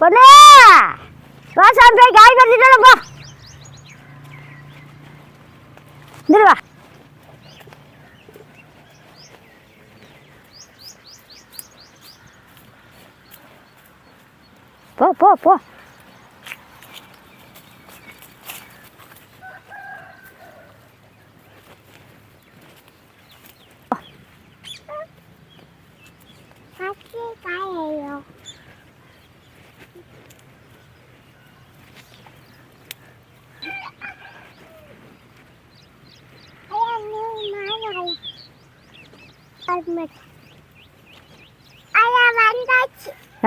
பொண்ணு! வாசாமி போய் காய் பறிச்சுட்டு போ. இதில் போ போ போ பச்சை காயோ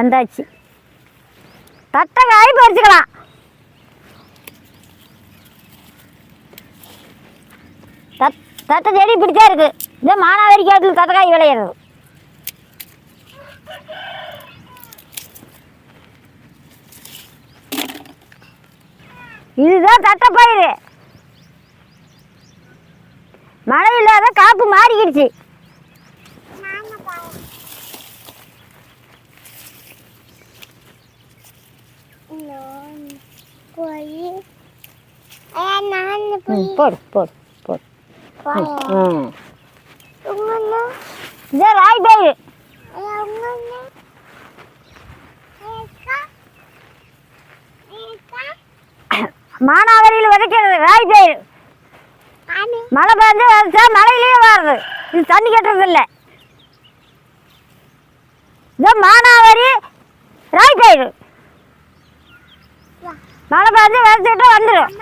வந்தாச்சு. வந்தாச்சு தட்டை காய் பறிச்சுக்கலாம். தட் தட்டை செடி பிடிச்சா இருக்கு. இதே மானாவரி காட்டில் தத்தக்காய் விளையிறது. இதுதான் தட்டைப்பயிறு மழை இல்லாத காப்பு மாறிக்கிடுச்சு நாங்க பாரு போய் ஐயா நான் போய் ம், போடு போடு போடு. போய். ராய் ஏக்கா? மானாவாரியில் விதைக்கிறது ராய் பானு மழை பெஞ்சு விதைச்சா மழையிலேயே வருது. இது தண்ணி கட்டுறது இல்லை இதோ மானாவாரி ராய் பயிறு மழை பெஞ்சு விதைச்சிட்டு வந்துடும்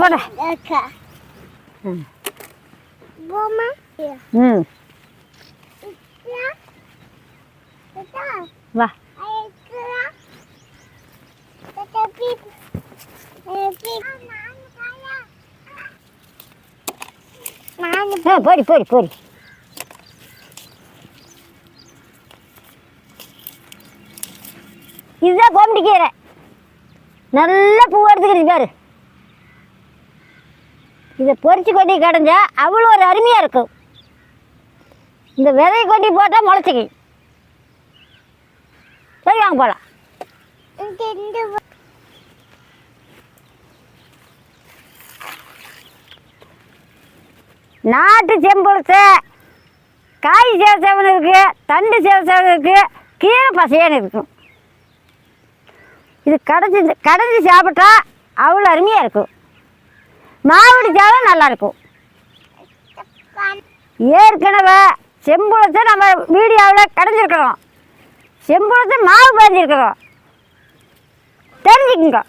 கொடு. ம். வா போடி போடி போடி இதுதான் கோமடி கீரை. நல்ல பூ எடுத்துக்கிட்டு பாரு. இதை பொறிச்சு கொண்டி கடைஞ்சா அவ்வளோ ஒரு அருமையாக இருக்கும். இந்த விதை கொண்டி போட்டால் முளைச்சிக்கி சரி வாங்க போகலாம் நாட்டு செம்பழுத்தை காய் சேவசவன் இருக்குது தண்டு சேவசவன் இருக்குது கீரை பசையான்னு இருக்கும். இது கடைஞ்சி கடைஞ்சி சாப்பிட்டா அவ்வளோ அருமையாக இருக்கும். மாவடி நல்லாயிருக்கும் நல்லா இருக்கும். ஏற்கனவே செம்புளத்தை நம்ம வீடியோவில் கடைஞ்சிருக்கிறோம். செம்புளத்தை மாவு பதிஞ்சிருக்கிறோம். தெரிஞ்சுக்குங்க.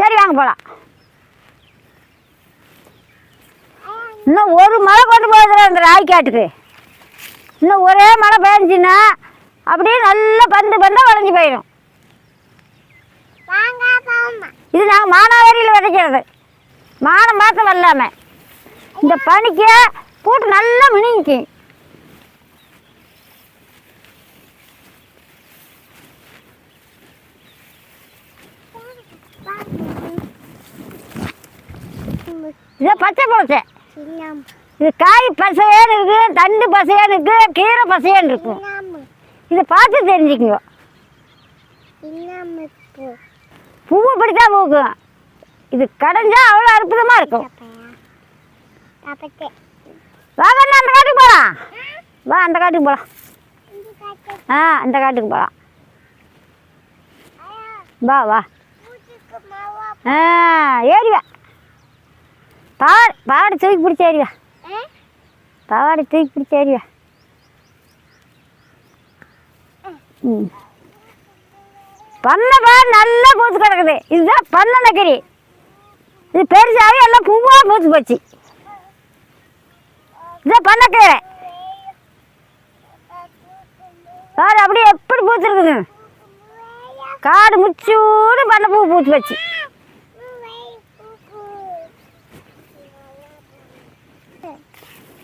சரி வாங்க போகலாம் இன்னும் ஒரு மழை கொண்டு போகுதுல அந்த ராய்க்காட்டுக்கு இன்னும் ஒரே மழை பெஞ்சின்னா அப்படியே நல்லா பந்து பந்தாக வளைஞ்சு போயிடும். இது நாங்கள் மானாவாரியில் விதைக்கிறது. மானம் பார்த்து வரலாம இந்த பனிக்கு போட்டு நல்லா மினிக்கும் இதை பச்சை சின்னம். இது காய் பசையான்னு இருக்கு தண்டு பசையான்னு இருக்கு கீரை பசையான்னு இருக்கும் இதை பார்த்து தெரிஞ்சுக்குங்க. சின்னம் பூ பூ இப்படித்தான் பூக்கும். இது கடைஞ்சா அவ்வளோ அற்புதமாக இருக்கும். அண்ணா, அந்த காட்டுக்கு போகலாம் வா அந்த காட்டுக்கு போகலாம் ஆ அந்த காட்டுக்கு போகலாம் வா வா. ஆ ஏறிவா பாவாடை பாவாடை தூக்கி பிடிச்சி ஏறிவா பாவாடை தூக்கி பிடிச்சி ஏறிவா ம். பண்ணை பாரு நல்லா பூத்து கிடக்குது. இதுதான் பண்ணை நக்கரி இது பெருசாகவே எல்லாம் பூவாக பூத்து போச்சு. இதான் பண்ணக்கீரை பாரு அப்படியே எப்படி பூத்துருக்குது. காடு முச்சூடு பண்ணை பூ பூத்து போச்சு.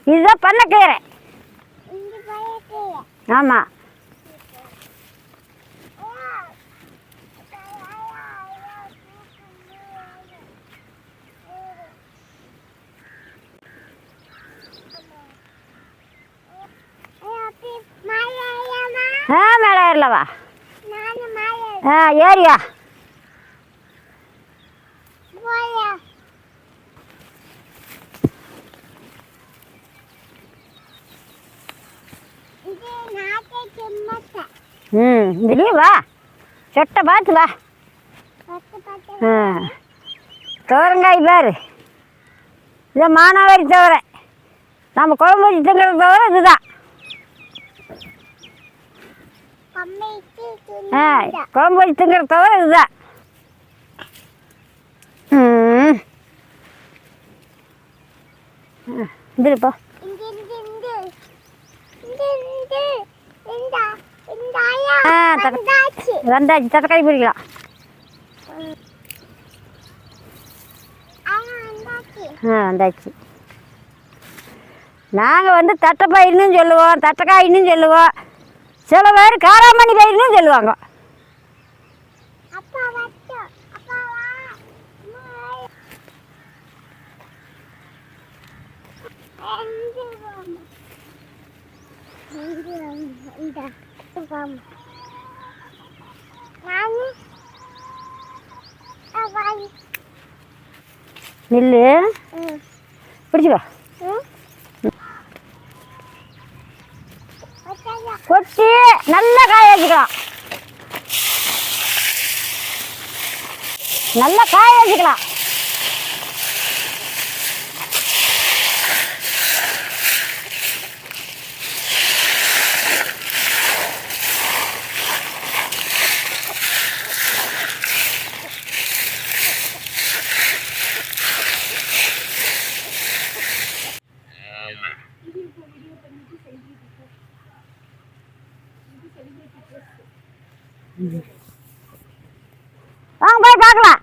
இதுதான் பண்ணக்கீரை ஆமாம் மழை ஆ மேலே ஏறலவா ஆ ஏறியா. ம் இதுலேயும் வா. சொட்டை பார்த்து வா. ஆ. துவரங்காய் பாரு. இதை மானாவாரி தவிர நம்ம குழம்பு வச்சு தவிர இதுதான். ஆ குழம்பு வச்சு திங்கிறது தவிர இதுதான் ம். இதுப்பா ஆ, தக்க- வந்தாச்சு. வந்தாச்சு தட்டக்காய் பிடிக்கலாம் ஆ வந்தாச்சு. நாங்கள் வந்து தட்டைப்பயிர்னு சொல்லுவோம். தட்டைக்காயின்னு சொல்லுவோம். சில பேர் காராமணி பயிர்னு சொல்லுவாங்க. அப்பா வச்சோ அப்பா வா அம்மா வா. எங்க போமா எங்க போமா இந்த போமா நானு அவாய் நில்லு ம் பிடிச்சிக்கோ ம் வச்சாயா கொட்டி நல்லா காய வச்சுக்கலாம். நல்லா காய வச்சுக்கலாம். வாங்க போய் பார்க்கலாம்.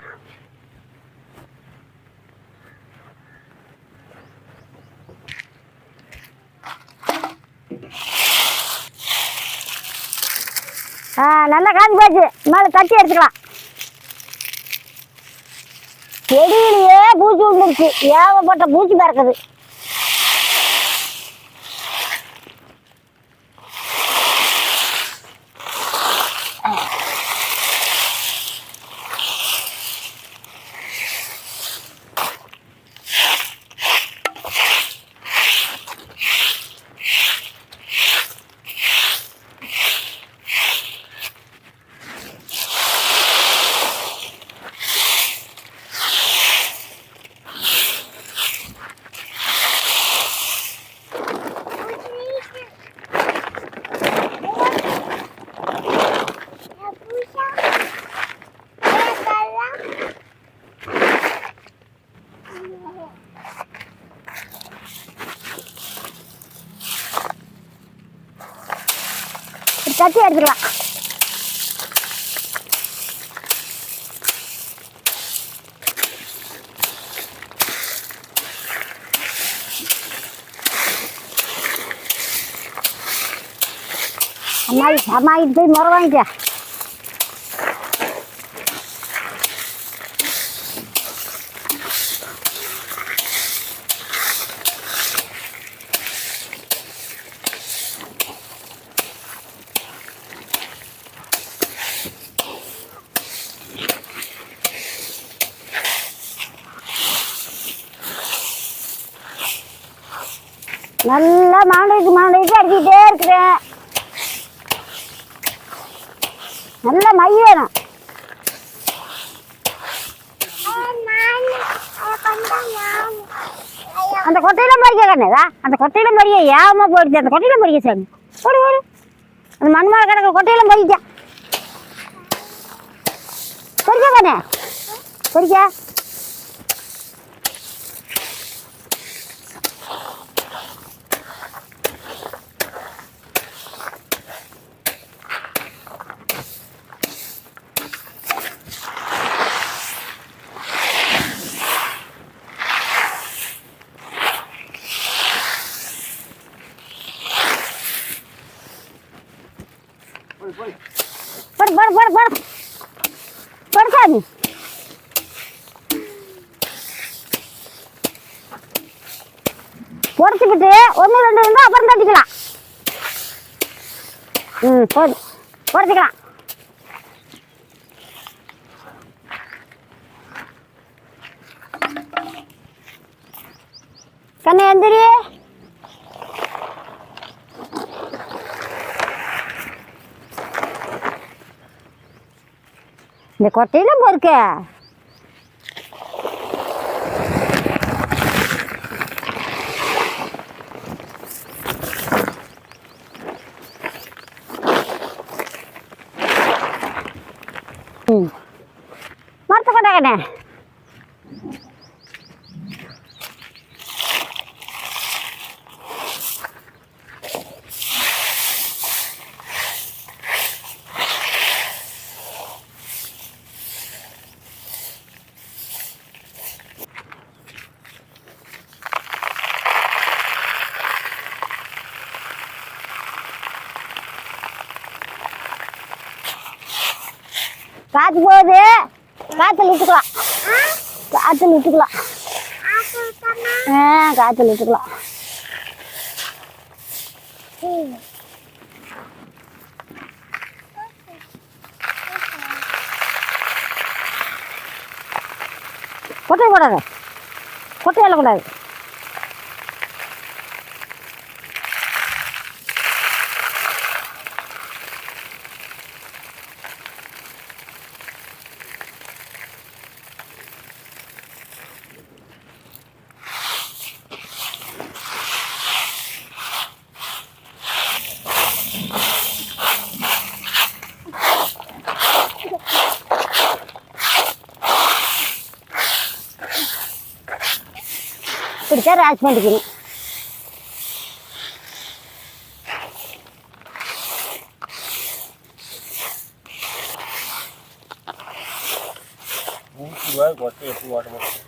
ஆ நல்லா காஞ்சி போச்சு. மேலே தட்டி எடுத்துக்கலாம். செடியிலேயே பூச்சி விழுந்துருச்சு. ஏகப்பட்ட பூச்சி பறக்குது இப்படி தட்டி எடுத்துக்கலாம். அம்மா அம்மா இது போய் முறை வாங்கிக்க நல்லா மாண்டிட்டு மாண்டிட்டு அடிச்சுக்கிட்டே இருக்கிறேன். நல்லா மை வேணும். அந்த கொட்டையில மறிக்க கண்ணேதா? அந்த கொட்டையில மறிய ஏமா போயிடுச்சு. அந்த கொட்டையில மறிக்க சாமி. ஓடு ஓடு. அந்த மண்மலை கணக்கு கொட்டையில மறிக்க. பொறிக்க கண்ணே. பொறிக்க. Bora, bora, bora, bora. Bora, Fábio. உடச்சிக்கிட்டு ஒன்று ரெண்டு இருந்தால் அப்புறம் தட்டிக்கலாம் ம் போதும் உடச்சிக்கலாம் கண்ணு எந்திரி இந்த கொட்டையில பொறுக்க? ம். மரத்த கண்ணே காய்ச்சல் போகுது விட்டுக்கலாம் காய்ச்சல் விட்டுக்கலாம் ஆ காற்றுல விட்டுக்கலாம் கொட்டை போடாத. கொட்டை எழக்கூடாது பேர் ராஜ்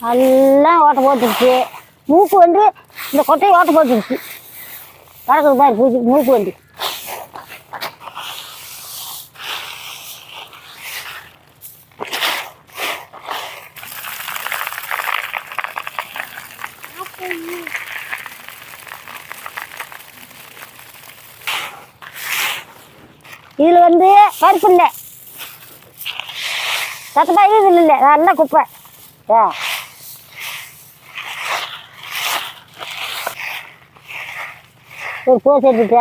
எல்லாம் ஓட்ட போட்டுருச்சு. மூக்கு வந்து இந்த கொட்டையை ஓட்ட போட்டுருச்சு. கிடக்குது பாரு பூச்சி மூக்கு வண்டி. இதில் வந்து பருப்பு இல்லை. சத்தமாக இது இல்லை நல்லா குப்பை ஆ ஒரு கோஸ் சேர்த்துட்ட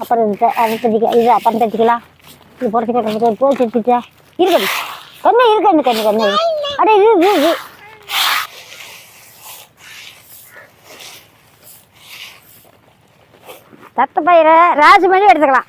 அப்புறம் இந்த அதை தட்டிக்க இது அப்புறம் தட்டிக்கலாம் இது புடச்சி கொட்ட ஒரு கோஸ் சேர்த்துட்ட இருக்கணும் கண்ணு இருக்கண்ணு கண்ணு கண்ணு அடே இது இது இது தத்த பயிரை ராஜமணி எடுத்துக்கலாம்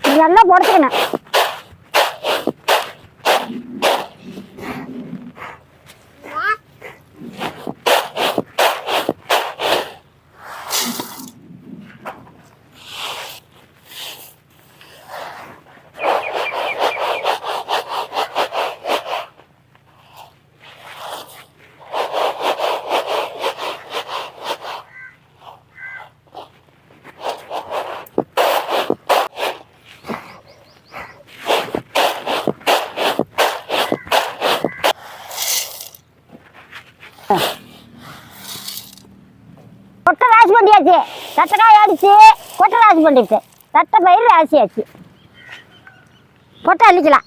இது நல்லா புடச்சிக்கணும் கொட்டை ராசி பண்ணியாச்சு தட்டைக்காய் அடிச்சு கொட்டை ராசி பண்ணிடுச்சு தட்டை பயிர் ராசியாச்சு கொட்டை அள்ளிக்கலாம்.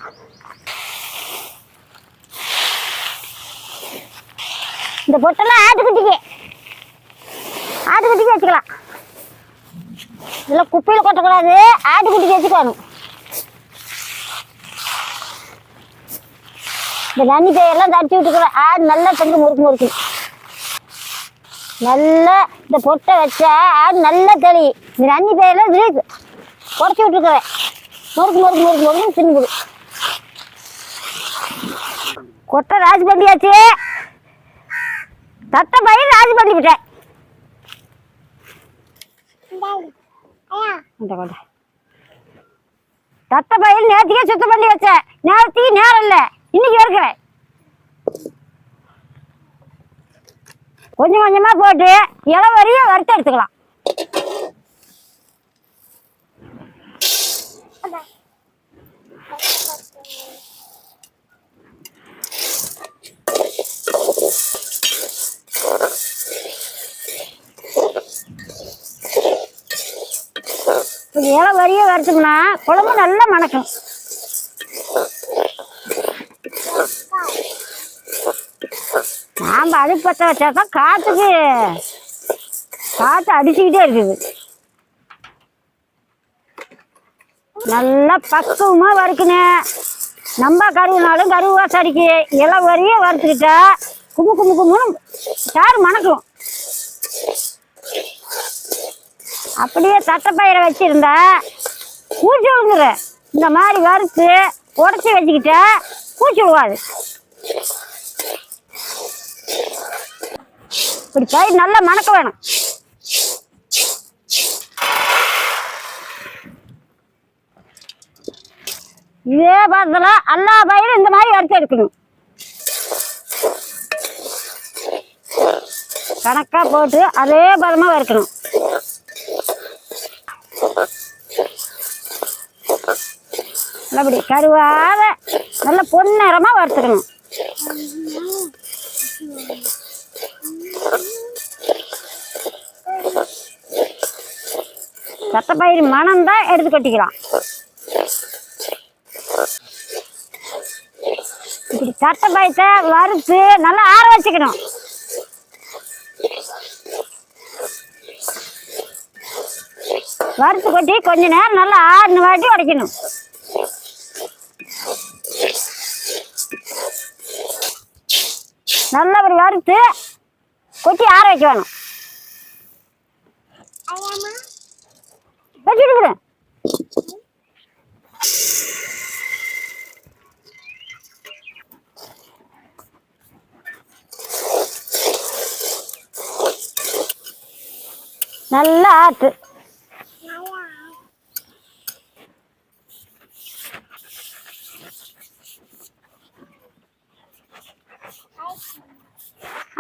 இந்த பொட்டெல்லாம் ஆட்டுக்குட்டிக்கு. ஆட்டுக்குட்டிக்கு வச்சுக்கலாம். இதெல்லாம் குப்பையில் கொட்டக்கூடாது. ஆட்டுக்குட்டிக்கு வச்சுக்கணும். இந்த நன்னி பயிரெல்லாம் தட்டி விட்டுக்கிறேன் ஆடு நல்லா தங்கி முறுக்கு முறுக்கு. நல்லா இந்த கொட்டை வச்சா நல்லா தெளி இந்த நன்னி பேரெல்லாம் இருக்கு. உடச்சி விட்டுருக்குறேன் முறுக்கு முறுக்கு முறுக்கு முறுக்கு தின்னுக்குது கொட்டை ராஜ் பண்ணியாச்சு தத்த பையன் ராஜ் பண்ணி விட்டேன் தட்டை பையன் நேரத்துக்கே சுத்தம் பண்ணி வச்சேன். நேரத்துக்கு நேரம் இல்லை. இன்னைக்கு இருக்கிறேன் கொஞ்சம் கொஞ்சமா போட்டு இலை வரையும் வறுத்து எடுத்துக்கலாம். இலை வரையும் வறுத்துக்கணும் குழம்பு நல்லா மணக்கும். நாம் அடுப்பு பற்ற வச்சா தான் காற்றுக்கு காற்று அடிச்சுக்கிட்டே இருக்குது. நல்லா பக்குவமாக வறுக்கணும் நம்ம கருவுனாலும் கருவு வாசடிக்கு இலை வரையும் வறுத்துக்கிட்டா கும்மு கும்மு கும்முன்னு சாறு மணக்கும்? அப்படியே தட்டைப்பயிரை வச்சுருந்தா பூச்சி விழுந்துரு இந்த மாதிரி வறுத்து உடச்சி வச்சுக்கிட்டா பூச்சி விழுவாது. இப்படி பயிர் நல்லா மணக்க வேணும். இதே பாரத்தில் எல்லா பயிரும் இந்த மாதிரி வறுத்து எடுக்கணும். கணக்காக போட்டு அதே பதமாக வறுக்கணும். நல்லபடி கருவாத நல்ல பொன்னிறமாக வறுத்துக்கணும். தட்டைப்பயிறு மனம் தான் எடுத்து கொட்டிக்கலாம் இப்படி தட்டைப்பயிரத்தை வறுத்து நல்லா ஆற வச்சுக்கணும். வறுத்து கொட்டி கொஞ்ச நேரம் நல்லா ஆறுனு வாட்டி உடைக்கணும். நல்லா ஒரு வறுத்து கொட்டி ஆற வைக்க வேணும் கட்டிட்டு போடு நல்ல ஆத்து.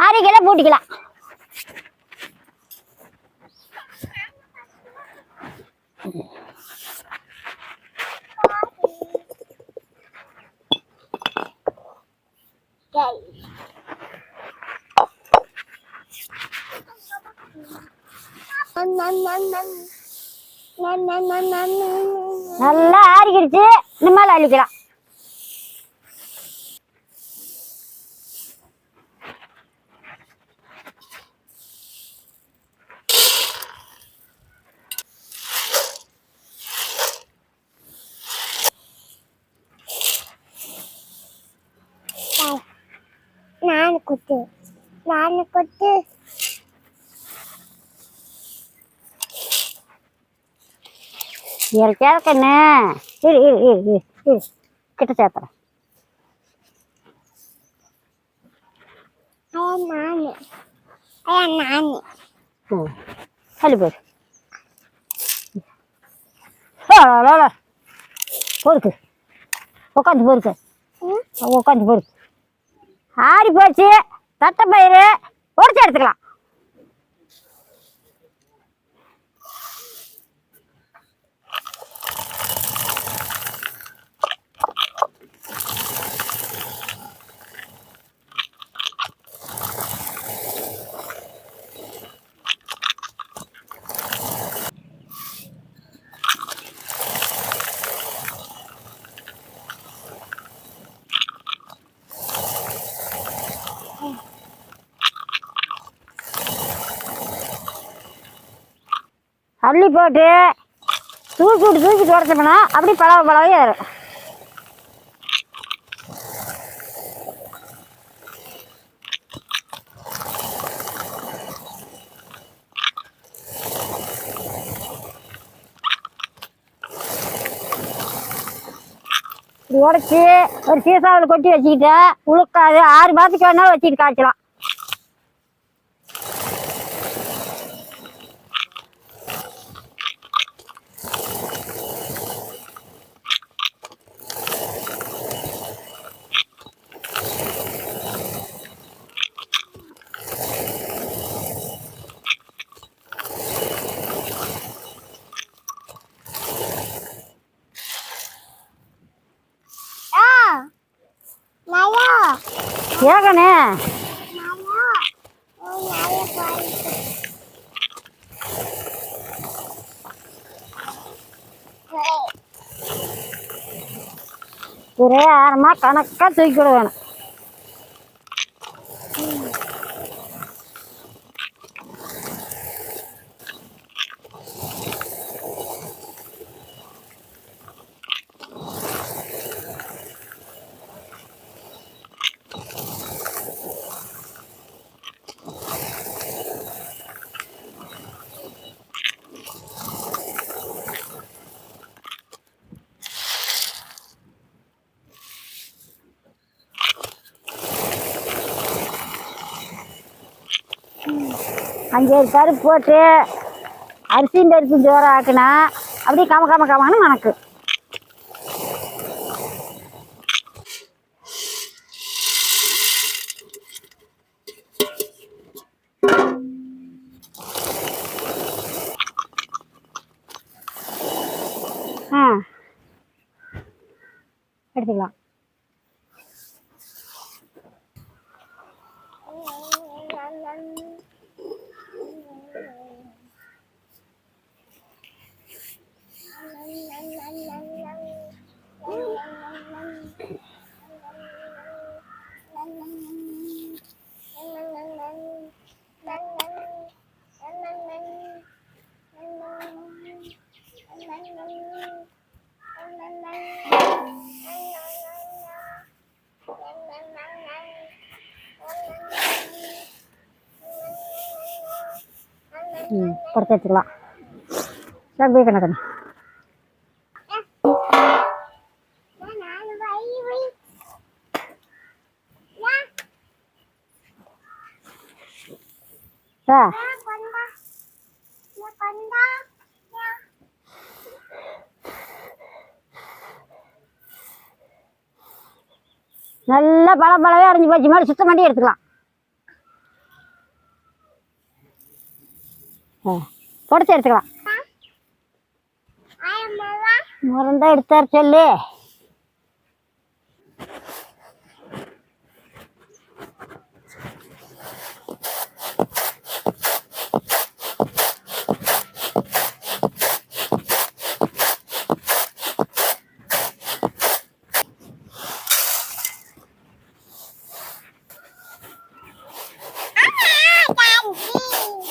ஆறு கிலோ போட்டுக்கலாம். போல் அழிக்கலாம். நானு குத்து. நானு குத்து. இறக்கண்ணு சரி கிட்ட சேர்த்துறேன் சரி போது பொறுக்கு உட்காந்து பொறுக்கு உட்காந்து பொறுக்கு ஆறி போச்சு தட்டை பயிறு பொறிச்சு எடுத்துக்கலாம் அள்ளி போட்டு தூக்கி விட்டு தூக்கி உடச்சோம்னா அப்படி பழவ பழவே ஏறும் உடச்சி ஒரு சீசாவில் கொட்டி வச்சுக்கிட்டு உழுக்காது. ஆறு மாதத்துக்கு வேணாலும் வச்சுட்டு காய்ச்சலாம் ஆ நயா ஏகனே ஒரே ஆரமாக கணக்காக தூக்கிவிட வேணும் அஞ்சேறு பருப்பு போட்டு அரிசியும் பருப்பு ஜோரம் ஆக்குனா அப்படியே கம கம கமன்னு வணக்கு ஆ. எடுத்துக்கலாம். ம் வச்சுக்கலாம். அப்படியே போய் கணக்கண்ணு நல்லா பல பழவே அரைஞ்சி போச்சு. மாதிரி சுத்தம் பண்ணி எடுத்துக்கலாம். ஆ. புடச்சி எடுத்துக்கலாம். முறந்தா எடுத்தார் சொல்லு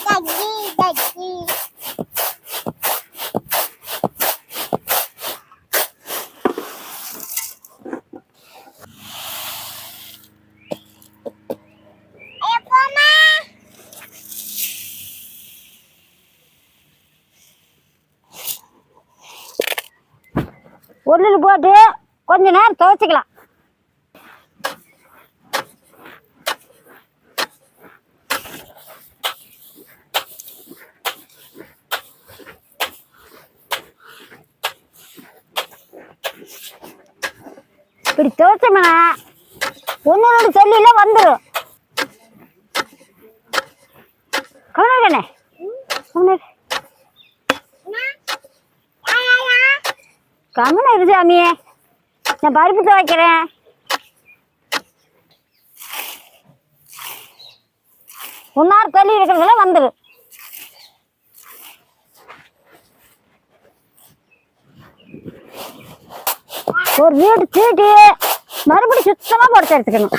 தட்டி தட்டி எப்போமா உருளில் போட்டு கொஞ்ச நேரம் இப்படி துவைச்சோம்னா ஒன்று ரெண்டு சொல்லியில் வந்துடும் கவனே கவனிக்க கம்மன இரு சாமி நான் பருப்பு துவைக்கிறேன் ஒன்னார் தள்ளி இருக்கிறதுல வந்துரு. ஒரு வீடு தீட்டி மறுபடியும் சுத்தமா போட்டு எடுத்துக்கணும்.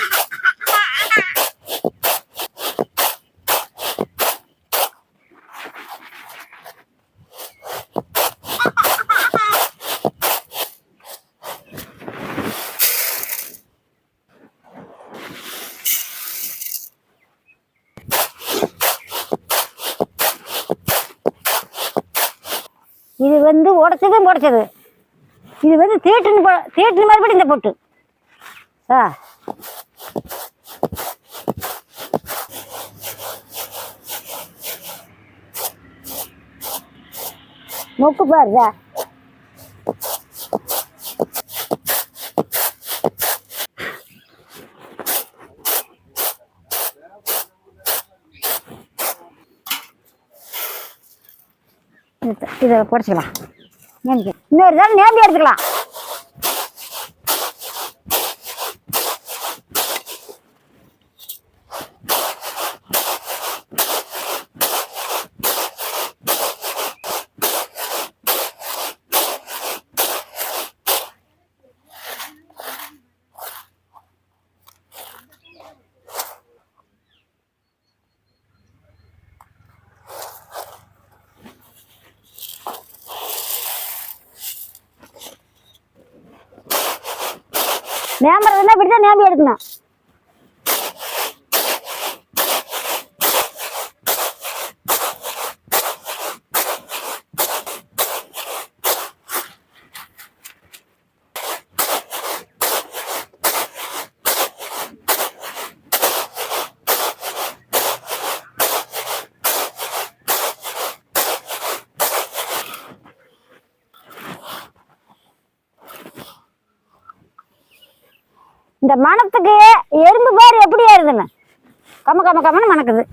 இது உடச்சது இது வந்து தீட்டுன்னு போ தீட்டுன்னு மறுபடியும் இந்த பொட்டு. ஆ. மொக்கு பாருதா இதை குறைச்சிக்கலாம் நேமிக்கு இன்னொரு தடவை நேம்பி எடுத்துக்கலாம். கிளம்பி எடுக்கணும்? இந்த மணத்துக்கு எறும்பு பாரு எப்படி ஏறுதுன்னு கம்ம கம்ம கம்மன்னு மணக்குது.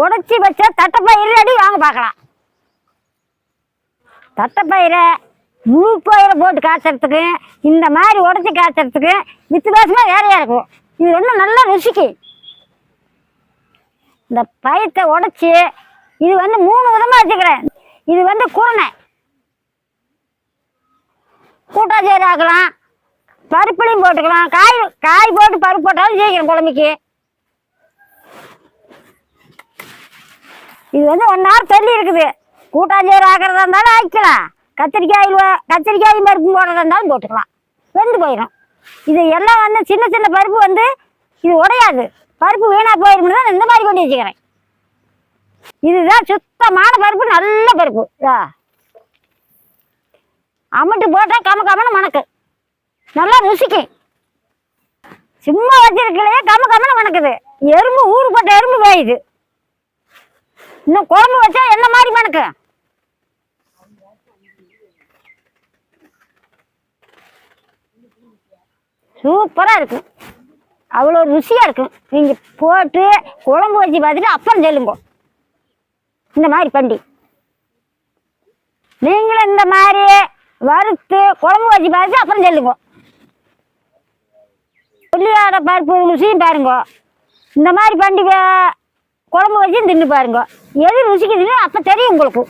உடச்சி வச்ச தட்டைப்பயிறு அடி வாங்க பார்க்கலாம். தட்டைப்பயிரை முழு பயிரை போட்டு காய்ச்சறதுக்கு இந்த மாதிரி உடச்சி காய்ச்சறதுக்கு வித்தியாசமாக வேறையாக இருக்கும். இது இன்னும் நல்லா ருசிக்கு. இந்த பயத்தை உடச்சி இது வந்து மூணு விதமாக வச்சுக்கிறேன். இது வந்து குருணை. கூட்டாஞ்சேரி ஆக்கலாம். பருப்புலையும் போட்டுக்கலாம். காய் காய் போட்டு பருப்பு போட்டாலும் சீக்கிரம் குழம்புக்கு. இது வந்து ஒன் ஹவர் தள்ளி இருக்குது. கூட்டாஞ்சோறு ஆக்கிறதா இருந்தாலும் ஆக்கிக்கலாம். கத்திரிக்காய் கத்திரிக்காயும் பருப்பும் போடுறதா இருந்தாலும் போட்டுக்கலாம். வெந்து போயிடும் இது எல்லாம் வந்து சின்ன சின்ன பருப்பு வந்து இது உடையாது. பருப்பு வீணாக போயிடும் நான் இந்த மாதிரி கொண்டு வச்சுக்கிறேன். இதுதான் சுத்தமான பருப்பு நல்ல பருப்பு. இதா. அம்மட்டு போட்டால் கம கமன்னு மணக்கு. நல்லா ருசிக்கும் சும்மா வச்சிருக்கலையே கம்ம கம்மனு மணக்குது எறும்பு ஊறுபட்ட எறும்பு வேயுது இன்னும் குழம்பு வச்சா என்ன மாதிரி மணக்கு சூப்பராக இருக்கும் அவ்வளோ ருசியாக இருக்கும் நீங்கள் போட்டு குழம்பு வச்சு பார்த்துட்டு அப்புறம் சொல்லுங்க. இந்த மாதிரி பண்டி நீங்களும் இந்த மாதிரி வறுத்து குழம்பு வச்சு பார்த்து அப்புறம் சொல்லுங்க. புள்ளியாட பருப்பு ருசியும் பாருங்க. இந்த மாதிரி பண்டிகை குழம்பு வச்சு தின்னு பாருங்க. எது ருசிக்குதுன்னு அப்போ தெரியும் உங்களுக்கு.